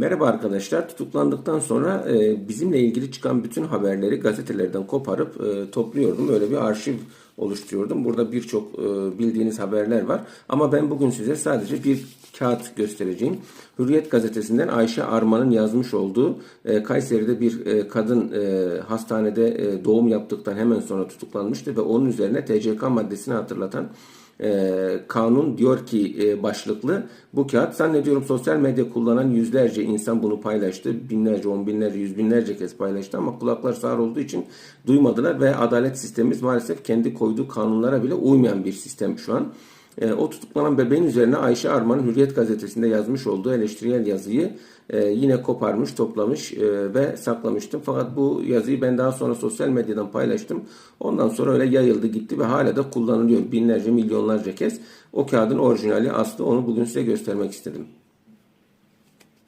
Merhaba arkadaşlar. Tutuklandıktan sonra e, bizimle ilgili çıkan bütün haberleri gazetelerden koparıp e, topluyordum. Öyle bir arşiv oluşturuyordum. Burada birçok e, bildiğiniz haberler var. Ama ben bugün size sadece bir kağıt göstereceğim. Hürriyet gazetesinden Ayşe Arman'ın yazmış olduğu e, Kayseri'de bir e, kadın e, hastanede e, doğum yaptıktan hemen sonra tutuklanmıştı ve onun üzerine TCK maddesini hatırlatan e, kanun diyor ki e, başlıklı bu kağıt zannediyorum sosyal medya kullanan yüzlerce insan bunu paylaştı. Binlerce, on binlerce, yüz binlerce kez paylaştı ama kulaklar sağır olduğu için duymadılar ve adalet sistemimiz maalesef kendi koyduğu kanunlara bile uymayan bir sistem şu an. E, o tutuklanan bebeğin üzerine Ayşe Arman Hürriyet gazetesinde yazmış olduğu eleştirel yazıyı e, yine koparmış, toplamış e, ve saklamıştım. Fakat bu yazıyı ben daha sonra sosyal medyadan paylaştım. Ondan sonra öyle yayıldı gitti ve hala da kullanılıyor binlerce, milyonlarca kez. O kağıdın orijinali aslı onu bugün size göstermek istedim.